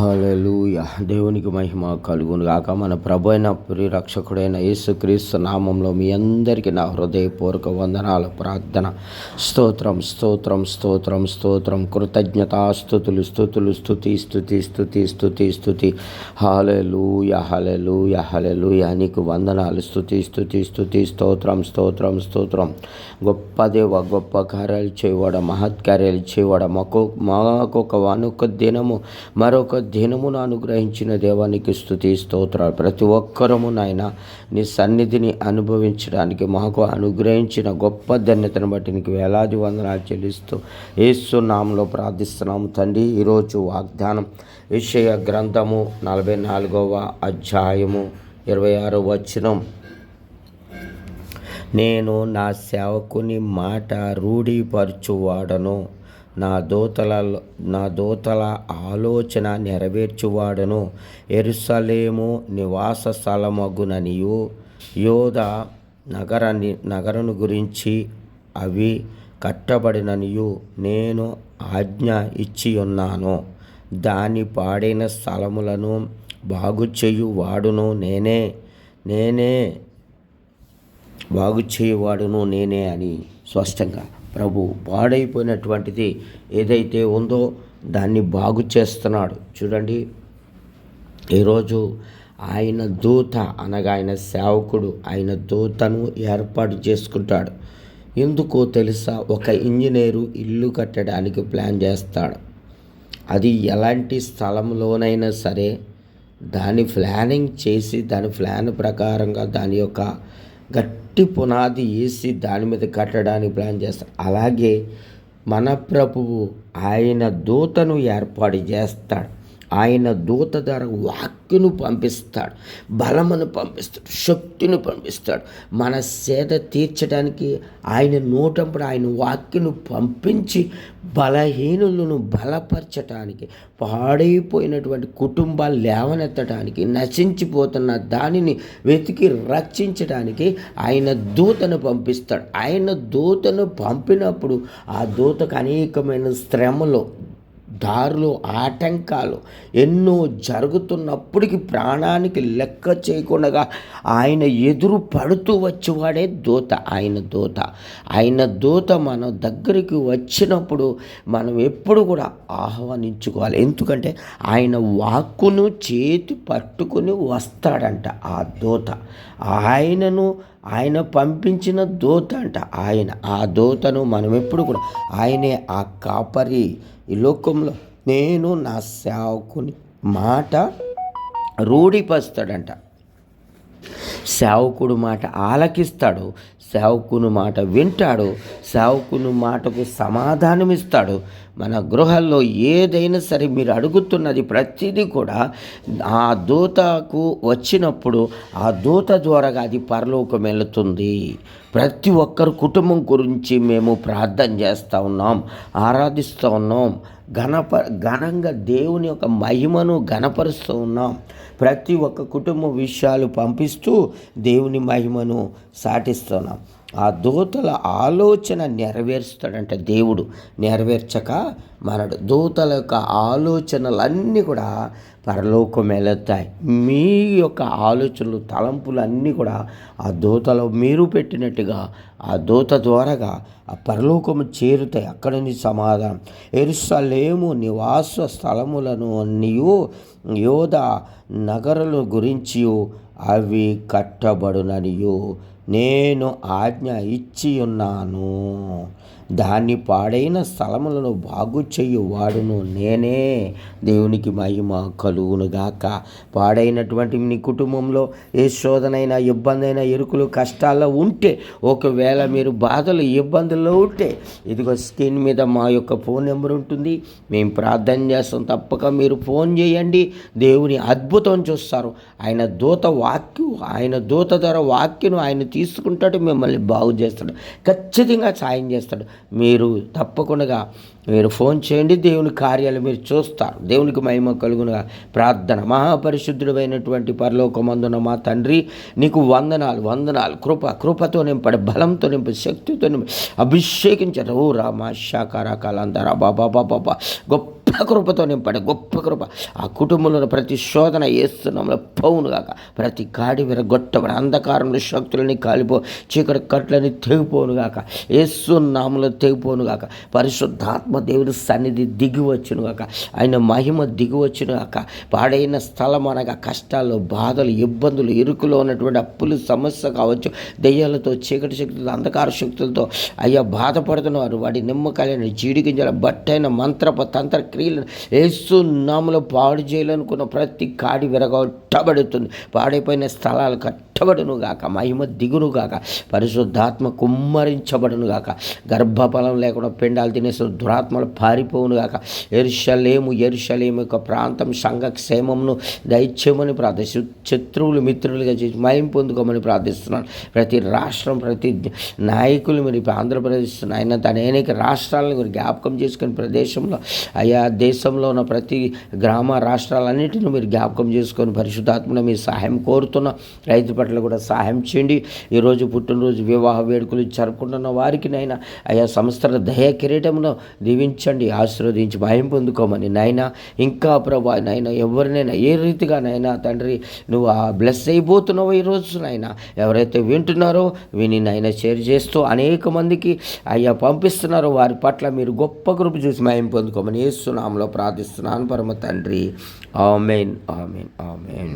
హల్లెలూయా. దేవునికి మహిమ కలుగును గాక. మన ప్రభు అయిన ప్రిరక్షకుడైన యేసుక్రీస్తు నామంలో మీ అందరికీ నా హృదయపూర్వక వందనాలు ప్రార్థన. స్తోత్రం స్తోత్రం స్తోత్రం స్తోత్రం. కృతజ్ఞత స్థుతులు స్థుతులు స్థుతి స్థుతి స్థుతి స్థుతి స్థుతి. హల్లెలూయ హల్లెలూయ హల్లెలూయ. నీకు వందనాలు స్థుతి స్థుతి స్థుతి స్తోత్రం స్తోత్రం స్తోత్రం. గొప్ప దేవ గొప్ప కార్యాలు చేయవాడ మహత్కార్యాలు చేయవాడ. మాకు మాకొక వానొక దినము మరొక దినమును అనుగ్రహించిన దేవానికి స్థుతి స్తోత్రాలు. ప్రతి ఒక్కరము నాయన నీ సన్నిధిని అనుభవించడానికి మాకు అనుగ్రహించిన గొప్ప ధన్యతను బట్టి నీకు వేలాది వందనాలు చెల్లిస్తూ ఏసు నామంలో ప్రార్థిస్తున్నాము. తండ్రి ఈరోజు వాగ్దానం విషయ గ్రంథము నలభై నాలుగవ అధ్యాయము ఇరవై ఆరో వచనం. నేను నా సేవకుని మాట రూఢీపరచువాడను. నా దూతల నా దూతల ఆలోచన నెరవేర్చువాడను. ఎరుసలేము నివాస స్థలమగుననియు. యోధ నగరాన్ని నగరను గురించి అవి కట్టబడిననియు. నేను ఆజ్ఞ ఇచ్చి ఉన్నాను దాని పాడైన స్థలములను బాగు చేయు వాడును నేనే. నేనే బాగు చేయువాడును నేనే అని స్పష్టంగా ప్రభు పాడైపోయినటువంటిది ఏదైతే ఉందో దాన్ని బాగు చేస్తున్నాడు. చూడండి. ఈరోజు ఆయన దూత అనగా ఆయన సేవకుడు ఆయన దూతను ఏర్పాటు చేసుకుంటాడు. ఎందుకో తెలుసా? ఒక ఇంజనీరు ఇల్లు కట్టడానికి ప్లాన్ చేస్తాడు. అది ఎలాంటి స్థలంలోనైనా సరే దాని ప్లానింగ్ చేసి దాని ప్లాన్ ప్రకారంగా దాని యొక్క గట్టి పునాది వేసి దాని మీద కట్టడానికి ప్లాన్ చేస్తాడు అలాగే మన ప్రభువు ఆయన దూతను ఏర్పాటు చేస్తాడు. ఆయన దూత ద్వారా వాక్యును పంపిస్తాడు బలమును పంపిస్తాడు శక్తిని పంపిస్తాడు. మన సేద తీర్చడానికి ఆయన నోటంపుడు ఆయన వాక్యును పంపించి బలహీనులను బలపరచటానికి పాడైపోయినటువంటి కుటుంబాలు లేవనెత్తడానికి నశించిపోతున్న దానిని వెతికి రక్షించడానికి ఆయన దూతను పంపిస్తాడు. ఆయన దూతను పంపినప్పుడు ఆ దూతకు అనేకమైన శ్రమలు దారులు ఆటంకాలు ఎన్నో జరుగుతున్నప్పటికీ ప్రాణానికి లెక్క చేయకుండా ఆయన ఎదురు పడుతూ వచ్చేవాడే దూత ఆయన దూత. ఆయన దూత మన దగ్గరికి వచ్చినప్పుడు మనం ఎప్పుడు కూడా ఆహ్వానించుకోవాలి. ఎందుకంటే ఆయన వాక్కును చేతి పట్టుకుని వస్తాడంట ఆ దూత. ఆయనను ఆయన పంపించిన దోత అంట. ఆయన ఆ దోతను మనం ఎప్పుడు కూడా ఆయనే ఆ కాపరి ఈ లోకంలో. నేను నా సేవకుని. మాట రూఢిపరుస్తాడంట. సేవకుడు మాట ఆలకిస్తాడు సేవకుని మాట వింటాడు సేవకుని మాటకు సమాధానం ఇస్తాడు మన గృహాల్లో ఏదైనా సరే మీరు అడుగుతున్నది ప్రతిదీ కూడా ఆ దూతకు వచ్చినప్పుడు ఆ దూత ద్వారాగా అది పరలోకం వెళుతుంది. ప్రతి ఒక్కరు కుటుంబం గురించి మేము ప్రార్థన చేస్తూ ఉన్నాం ఆరాధిస్తూ ఉన్నాం. ఘనప ఘనంగా దేవుని యొక్క మహిమను ఘనపరుస్తూ ఉన్నాం. ప్రతి ఒక్క కుటుంబ విషయాలు పంపిస్తూ దేవుని మహిమను సాటిస్తున్నాం. ఆ దూతల ఆలోచన నెరవేరుస్తాడంట దేవుడు. నెరవేర్చక మనడు దూతల యొక్క ఆలోచనలన్నీ కూడా పరలోకం వెళతాయి. మీ యొక్క ఆలోచనలు తలంపులు అన్నీ కూడా ఆ దూతలో మీరు పెట్టినట్టుగా ఆ దూత ద్వారాగా ఆ పరలోకము చేరుతాయి. అక్కడ నుంచి సమాధానం. ఎరుసలేము నివాస స్థలములను అన్నీయు యోధ నగరుల గురించి అవి కట్టబడుననియు నేను ఆజ్ఞ ఇచ్చి ఉన్నాను దాన్ని పాడైన స్థలములను బాగు వాడును నేనే. దేవునికి మహిమ కలుగునుగాక. పాడైనటువంటి నీ కుటుంబంలో ఏ శోధనైనా ఇబ్బందైనా ఎరుకులు కష్టాల్లో ఉంటే ఒకవేళ మీరు బాధలు ఇబ్బందుల్లో ఉంటే ఇదిగో స్క్రీన్ మీద మా యొక్క ఫోన్ నెంబర్ ఉంటుంది. మేము ప్రార్థన చేస్తాం. తప్పక మీరు ఫోన్ చేయండి. దేవుని అద్భుతం చూస్తారు. ఆయన దూత వాక్యం ఆయన దూత ద్వారా వాక్యను ఆయన తీసుకుంటాడు మిమ్మల్ని బాగు చేస్తాడు. ఖచ్చితంగా సాయం చేస్తాడు. మీరు తప్పకుండా మీరు ఫోన్ చేయండి దేవుని కార్యాలు మీరు చూస్తారు. దేవునికి మహిమ కలుగునగా. ప్రార్థన. మహాపరిశుద్ధుడైనటువంటి పరలోకమందున మా తండ్రి నీకు వందనాలు వందనాలు. కృప కృపతో నింపడి బలంతో నింపి శక్తితో నింపి అభిషేకించారు ఓ మా శాఖ రకాలందరా బాబా బాబా గొప్ప కృపతో నింపండి. గొప్ప కృప. ఆ కుటుంబంలో ప్రతి శోధన ఏస్తున్నాంలో పౌను కాక ప్రతి కాడి విరగొట్టబడి అంధకారంలో శక్తులని కాలిపో చీకటి కట్లని తెగిపోను గాక. ఏసు నామలో తెగిపోను కాక పరిశుద్ధాత్మ దేవుడి సన్నిధి దిగి వచ్చును గాక. ఆయన మహిమ దిగి కాక పాడైన స్థలం అనగా కష్టాలు బాధలు ఇబ్బందులు ఇరుకులో ఉన్నటువంటి అప్పులు సమస్య కావచ్చు దెయ్యాలతో చీకటి శక్తులతో అంధకార శక్తులతో. అయ్యా బాధపడుతున్నవారు వాడి నిమ్మకాయలను జీడిగింజల బట్టైన మంత్రప తంత్ర క్రియలను ఏసు నామలో పాడు చేయాలనుకున్న ప్రతి కాడి విరగొట్టబడుతుంది. పాడైపోయిన స్థలాలు కట్టబడును గాక మహిమ దిగును గాక పరిశుద్ధాత్మ కుమ్మరించబడును గాక గర్భఫలం లేకుండా పిండాలు తినేసిన దురాత్మలు పారిపోవును గాక ఎరుషలేము ఎరుషలేము యొక్క ప్రాంతం సంఘ దయచేయమని ప్రార్థిస్తూ శత్రువులు మిత్రులుగా చేసి మహిం పొందుకోమని ప్రార్థిస్తున్నాను. ప్రతి రాష్ట్రం ప్రతి నాయకులు మీరు ఇప్పుడు ఆంధ్రప్రదేశ్ ఆయన తన అనేక రాష్ట్రాలను జ్ఞాపకం చేసుకుని ప్రదేశంలో అయ్యా దేశంలో ఉన్న ప్రతి గ్రామ రాష్ట్రాలన్నింటినీ మీరు జ్ఞాపకం చేసుకొని పరిశుద్ధాత్మను మీరు సహాయం కోరుతున్న రైతు పట్ల కూడా సహాయం చేయండి. ఈరోజు పుట్టినరోజు వివాహ వేడుకలు జరుపుకుంటున్న వారికి నైనా ఆయా సంస్థల దయ కిరీటంలో దీవించండి. ఆశీర్వదించి భయం పొందుకోమని నాయన ఇంకా ప్రభా నాయన ఎవరినైనా ఏ రీతిగా నైనా తండ్రి నువ్వు ఆ బ్లెస్ అయిపోతున్నావు ఈరోజు నాయన ఎవరైతే వింటున్నారో విని నాయన షేర్ చేస్తూ అనేక మందికి అయ్యా పంపిస్తున్నారో వారి పట్ల మీరు గొప్ప కృప చూసి మయం పొందుకోమని నామంలో ప్రార్థిస్తున్నాను. పరమ తండ్రి. ఆమెన్. ఆమెన్. ఆమెన్.